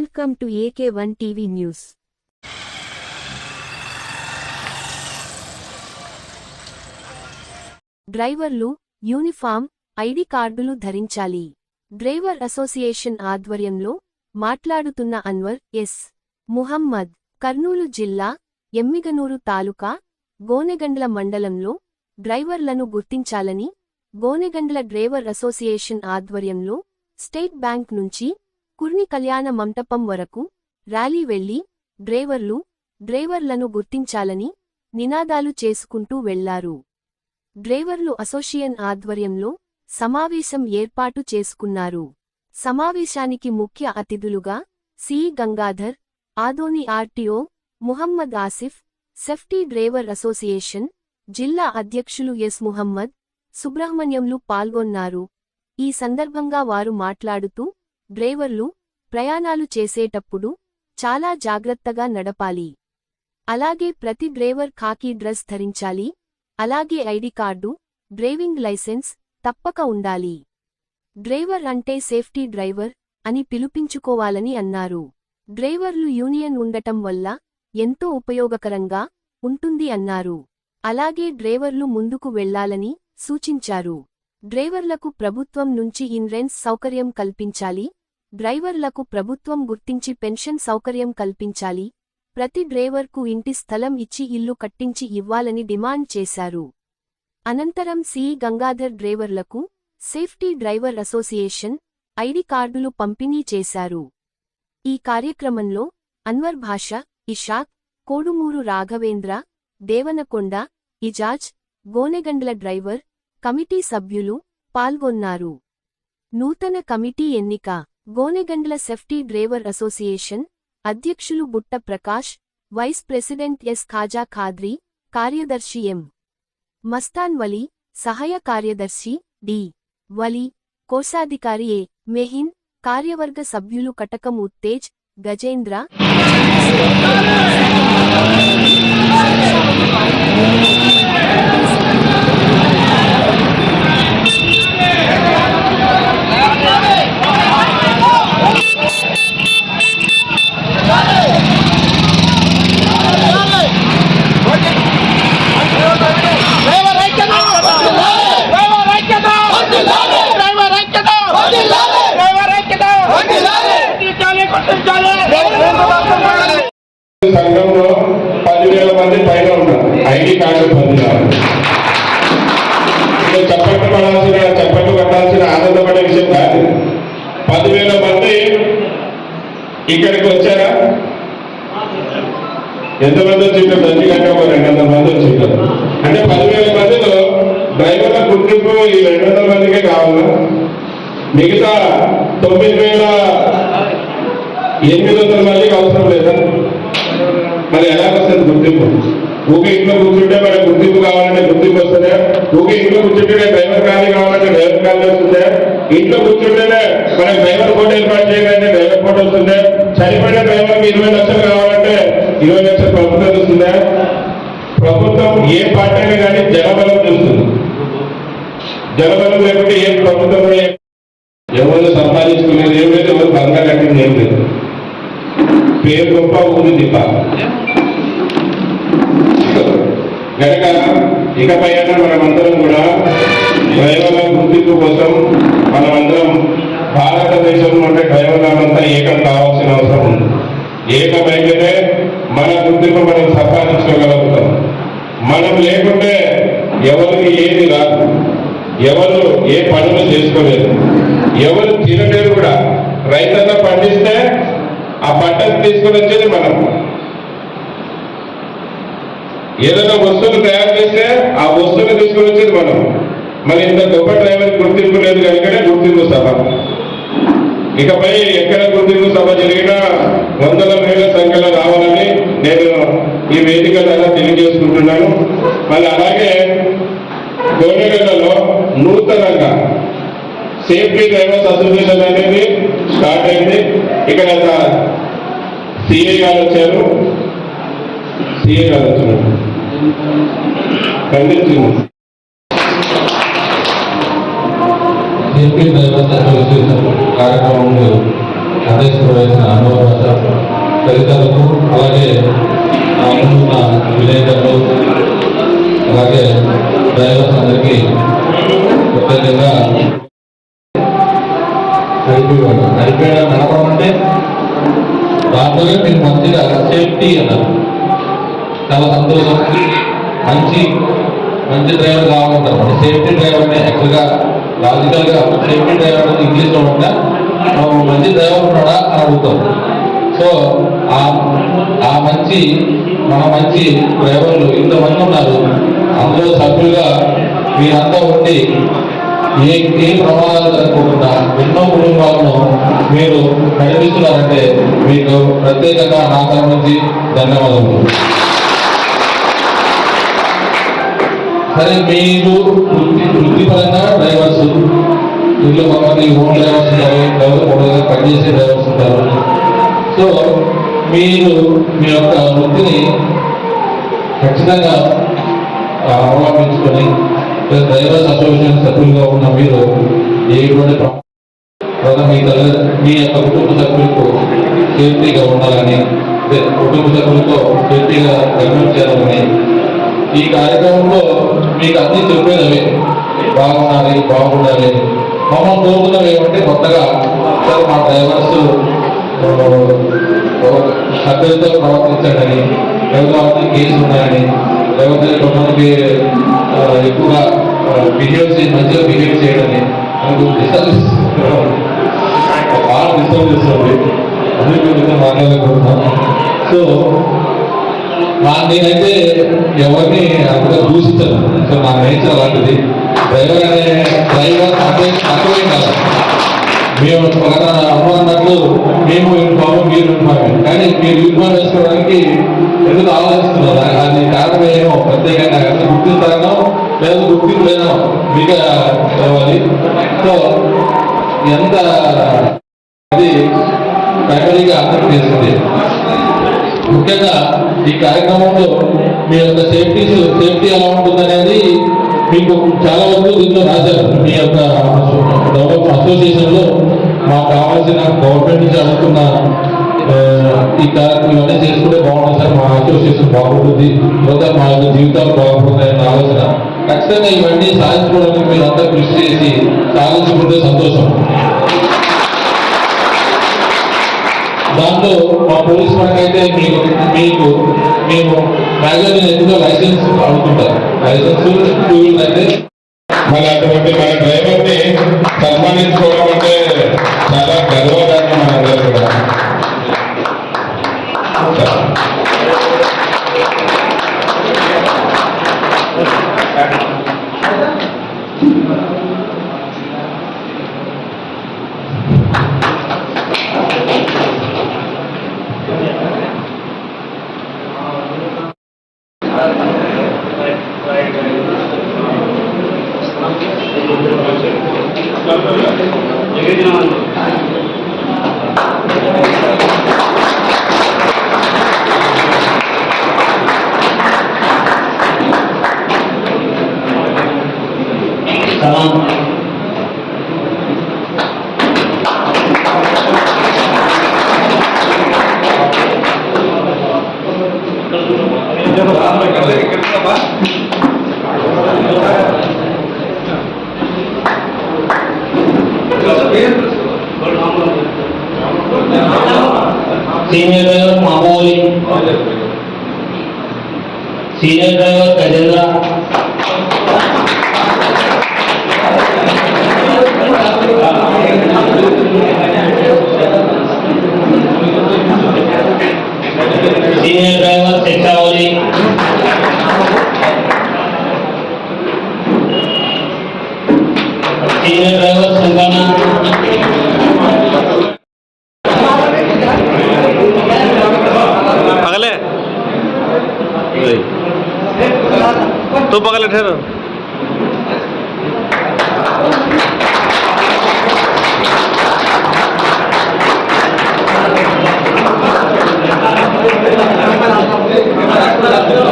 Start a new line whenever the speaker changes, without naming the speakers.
Welcome to AK one TV news డ్రైవర్లు uniform ID కార్డులు ధరించాలి. డ్రైవర్ అసోసియేషన్ ఆధ్వర్యంలో మాట్లాడుతున్న అన్వర్ ఎస్. ముహమ్మద్ కర్నూలు జిల్లా ఎమ్మిగనూరు తాలూకా గోనెగండ్ల మండలంలో డ్రైవర్లను గుర్తించాలని గోనెగండ్ల డ్రైవర్ అసోసియేషన్ ఆధ్వర్యంలో స్టేట్ బ్యాంక్ నుంచి కుర్ని కళ్యాణ మంటపం వరకు ర్యాలీ వెళ్ళి డ్రైవర్లు డ్రైవర్లను గుర్తించాలని నినాదాలు చేసుకుంటూ వెళ్ళారు. డ్రైవర్లు అసోసియేషన్ ఆధ్వర్యంలో సమావేశం ఏర్పాటు చేసుకున్నారు. సమావేశానికి ముఖ్య అతిథులుగా C. Gangadhar Adoni RTO Muhammad Asif safety driver association జిల్లా అధ్యక్షులు ఎస్. ముహమ్మద్ సుబ్రహ్మణ్యంలు పాల్గొన్నారు. ఈ సందర్భంగా వారు మాట్లాడుతూ డ్రైవర్లు ప్రయాణాలు చేసేటప్పుడు చాలా జాగ్రత్తగా నడపాలి. అలాగే ప్రతి డ్రైవర్ ఖాకీ డ్రెస్ ధరించాలి. అలాగే ఐడి కార్డు డ్రైవింగ్ లైసెన్స్ తప్పక ఉండాలి. డ్రైవర్ అంటే సేఫ్టీ డ్రైవర్ అని పిలుపించుకోవాలని అన్నారు. డ్రైవర్లు యూనియన్ ఉండటం వల్ల ఎంతో ఉపయోగకరంగా ఉంటుంది అన్నారు. అలాగే డ్రైవర్లు ముందుకు వెళ్ళాలని సూచించారు. డ్రైవర్లకు ప్రభుత్వం నుంచి ఇన్రెన్స్ సౌకర్యం కల్పించాలి. డ్రైవర్లకు ప్రభుత్వం గుర్తించి పెన్షన్ సౌకర్యం కల్పించాలి. ప్రతి డ్రైవర్కు ఇంటి స్థలం ఇచ్చి ఇల్లు కట్టించి ఇవ్వాలని డిమాండ్ చేశారు. అనంతరం సి. గంగాధర్ డ్రైవర్లకు సేఫ్టీ డ్రైవర్ అసోసియేషన్ ఐడి కార్డులు పంపిణీ చేశారు. ఈ కార్యక్రమంలో అన్వర్ భాష ఇషాక్ కోడుమూరు రాఘవేంద్ర దేవనకొండ ఇజాజ్ గోనెగండ్ల డ్రైవర్ కమిటీ సభ్యులు పాల్గొన్నారు. నూతన కమిటీ ఎన్నిక గోనెగండ్ల సెఫ్టీ డ్రైవర్ అసోసియేషన్ అధ్యక్షులు Butta Prakash vice president S Khaja Khadri కార్యదర్శి ఎం. మస్తాన్ వలీ సహాయ కార్యదర్శి డి. వలీ కోశాధికారి ఏ మెహిన్ కార్యవర్గ సభ్యులు కటకం ఉత్తేజ్ గజేంద్ర
డ్రైవర్ ఐక్యత డ్రైవర్ ఐక్యత డ్రైవర్ ఐక్యత డ్రైవర్ ఐక్యత గుర్తించాలి గుర్తించాలి
సంఘంలో పదివేల మంది పైన ఉన్నారు ఐడి కార్డు పొందినారు ఇది చప్పట్లు పడాల్సిన చప్పట్లు పడాల్సిన ఆనందపడే విషయం కాదు పదివేల మంది ఇక్కడికి వచ్చారా? ఎంతమంది వచ్చింటారు ప్రతి గంట ఒక రెండు వందల మంది వచ్చింటారు అంటే పదివేల మందిలో డ్రైవర్ల గుర్తింపు ఈ రెండు వందల మందికే కావాలా? మిగతా తొమ్మిది వేల ఎనిమిది వందల మందికి అవసరం లేదా? మరి ఎలా వస్తుంది గుర్తింపు? ఊకే ఇంట్లో కూర్చుంటే మరి గుర్తింపు కావాలంటే గుర్తింపు వస్తుందా? ఊకే ఇంట్లో కూర్చుంటే డ్రైవర్ ఖాళీ కావాలంటే డ్రైవర్ ఖాళీ వస్తుందా? ఇంట్లో కూర్చుంటేనే మనకి డ్రైవర్ ఫోటో ఏర్పాటు చేయగానే డ్రైవర్ ఫోటో వస్తుందే చనిపోయిన డ్రైవర్కి ఇరవై లక్షలు కావాలంటే ఇరవై లక్షలు ప్రభుత్వం వస్తుందా ప్రభుత్వం ఏ పార్టీ అయినా కానీ జనబలం భారతదేశంలో ఉండే డ్రైవర్లంతా ఏకం కావాల్సిన అవసరం ఉంది. ఏకమైతేనే మన గుర్తింపు మనం సంపాదించుకోగలుగుతాం. మనం లేకుంటే ఎవరికి ఏది రాదు. ఎవరు ఏ పనులు చేసుకోలేరు ఎవరు తినలేరు కూడా. రైతన్న పండిస్తే ఆ పంటను తీసుకొని వచ్చేది మనం. ఏదైనా వస్తువులు తయారు చేస్తే ఆ వస్తువుని తీసుకొని వచ్చేది మనం. మరి ఇంత గొప్ప డ్రైవర్ గుర్తింపు లేదు కనుకనే గుర్తింపు సభ. ఇకపై ఎక్కడ గుర్తింపు సభ జరిగినా వందల వేల సంఖ్యలో రావాలని నేను ఈ వేదిక ద్వారా తెలియజేసుకుంటున్నాను. మళ్ళీ అలాగే కోనేగల్లో నూతనంగా సేఫ్టీ డ్రైవర్స్ అసోసియేషన్ అనేది స్టార్ట్ అయింది. ఇక్కడ సిఏ గారు వచ్చారు. సిఏ గారు వచ్చారు ఖండించింది
ఏపీ డ్రైవర్స్ అసోసియేషన్ కార్యక్రమంలో అధ్యక్షత అనుభవ తదితరులకు అలాగే ముందున్న విలేకరులు అలాగే డ్రైవర్స్ అందరికీ ప్రత్యేకంగా నడిపేవాడు నడిపేయడం నడపడం అంటే దాంట్లోనే మీరు మంచిగా సేఫ్టీ అన్నారు. చాలా సంతోషం. మంచి మంచి డ్రైవర్ కావాలంటారు. సేఫ్టీ డ్రైవర్ అంటే యాక్చువల్గా లాజికల్గా సేఫ్టీ డ్రైవర్ ఇంగ్లీష్లో మంచి డ్రైవర్ ఉన్నాడా అని అడుగుతాం. సో ఆ ఆ మంచి మన మంచి డ్రైవర్లు ఇంతమంది ఉన్నారు. అందులో సభ్యులుగా మీరంతా ఉండి ఏ ఏ ప్రమాదాలు జరగకుండా ఎన్నో కుటుంబాలను మీరు నడిపిస్తున్నారంటే మీకు ప్రత్యేకంగా నా తరఫు నుంచి ధన్యవాదములు. సరే మీరు వృత్తి వృత్తిపరంగా డ్రైవర్స్ ఇంట్లో కొంతమంది ఓన్ డ్రైవర్స్ ఉంటారు ఎవరు ఒకరుగా పనిచేసే డ్రైవర్స్ ఉంటారు సో మీరు మీ యొక్క వృత్తిని ఖచ్చితంగా అవలంబించుకొని డ్రైవర్స్ అసోసియేషన్ సభ్యులుగా ఉన్న మీరు ఏటువంటి మీ తల్లి మీ యొక్క కుటుంబ సభ్యులకు సేఫ్టీగా ఉండాలని కుటుంబ సభ్యులతో సేఫ్టీగా గమనించాలని ఈ కార్యక్రమంలో మీకు అన్ని చెప్పేదవే బాగుండాలి బాగుండాలి. మమ్మల్ని కోరుకున్నవి ఏమంటే కొత్తగా సార్ మా డ్రైవర్స్ సభ్యులతో ప్రవర్తించండి ఎవరి కేసు ఉన్నాయని లేకపోతే కొంతమందికి ఎక్కువగా బిహేవ్ చేసి మంచిగా బిహేవ్ చేయడని మనకు డిస్టర్బ్ బాగా డిస్టర్బ్ చేస్తుంది అందుకే మీతో మాట్లాడలేకపోతున్నాను. సో నేనైతే ఎవరిని అంతగా దూషించను. సో నా నేచర్ అలాంటిది. డ్రైవర్ అనే డ్రైవర్ అంటే తక్కువే కాదు. మేము ఒక అమ్మ అన్నట్లు మేము యూనిఫామ్ మీరు యూనిఫామ్ కానీ మీరు యూనిఫామ్ వేసుకోవడానికి ఎందుకు ఆలోచిస్తున్నారు? అది- కారణం ఏమో. ప్రత్యేకంగా ఎంత గుర్తిస్తారనో లేదా గుర్తించలేనో మీకు కావాలి సో ఎంత అది ప్రైమరీగా అర్థం చేస్తుంది ముఖ్యంగా ఈ కార్యక్రమంలో మీ యొక్క సేఫ్టీ సేఫ్టీ ఎలా ఉంటుంది అనేది మీకు చాలా వరకు దీంట్లో రాశారు. మీ యొక్క డెవలప్ అసోసియేషన్లో మాకు కావాల్సిన గవర్నమెంట్ నుంచి అనుకున్న ఈ కార్యక్రమం ఇవన్నీ చేసుకుంటే బాగుంటుంది సార్. మా అసోసియేషన్ బాగుంటుంది. లేదా మా యొక్క జీవితాలు బాగుంటుంది అనే ఆలోచన. ఖచ్చితంగా ఇవన్నీ సాధించుకోవడానికి మీరు అంతా కృషి చేసి సాధించుకుంటే దాంట్లో మా పోలీస్ వారికి అయితే మీకు మీకు మేము మ్యాగజైన్ ఎందుకో లైసెన్స్ అడుగుతుంటారు. లైసెన్స్ టూ వీలర్ అయితే
మరి అటువంటి మన డ్రైవర్ని సన్మానించుకోవడం అంటే చాలా గర్వకారణం మనందరూ కూడా
సీనియర్ డ్రైవర్ మామూలి సీనియర్ డ్రైవర్ గజేంద్ర సీనియర్
तो बगल ठहरो
Thank you.